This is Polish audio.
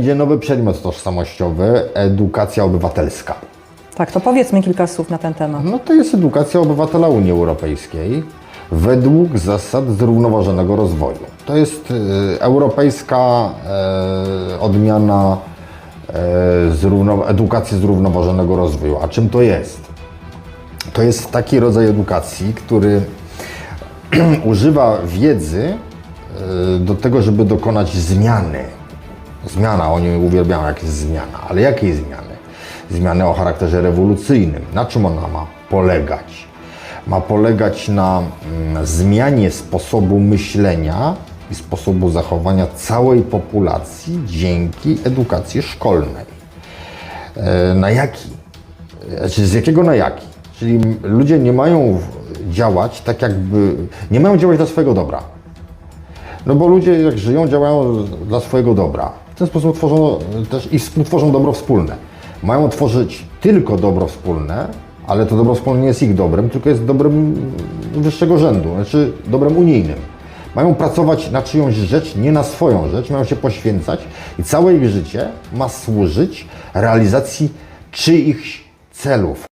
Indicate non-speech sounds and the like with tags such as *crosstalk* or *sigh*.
Będzie nowy przedmiot tożsamościowy, edukacja obywatelska. Tak, to powiedzmy kilka słów na ten temat. No to jest edukacja obywatela Unii Europejskiej według zasad zrównoważonego rozwoju. To jest e, europejska e, odmiana e, zrówno, edukacji zrównoważonego rozwoju. A czym to jest? To jest taki rodzaj edukacji, który *clears throat* używa wiedzy do tego, żeby dokonać zmiany. Zmiana, oni uwielbiają jak jest zmiana, ale jakiej zmiany? Zmiany o charakterze rewolucyjnym. Na czym ona ma polegać? Ma polegać na mm, zmianie sposobu myślenia i sposobu zachowania całej populacji dzięki edukacji szkolnej. E, Na jaki? Znaczy z jakiego na jaki? Czyli ludzie nie mają działać tak jakby, nie mają działać dla swojego dobra. No bo ludzie jak żyją, działają dla swojego dobra. W ten sposób tworzą e, też i współtworzą dobro wspólne. Mają tworzyć tylko dobro wspólne, ale to dobro wspólne nie jest ich dobrem, tylko jest dobrem wyższego rzędu, znaczy dobrem unijnym. Mają pracować na czyjąś rzecz, nie na swoją rzecz, mają się poświęcać i całe ich życie ma służyć realizacji czyichś celów.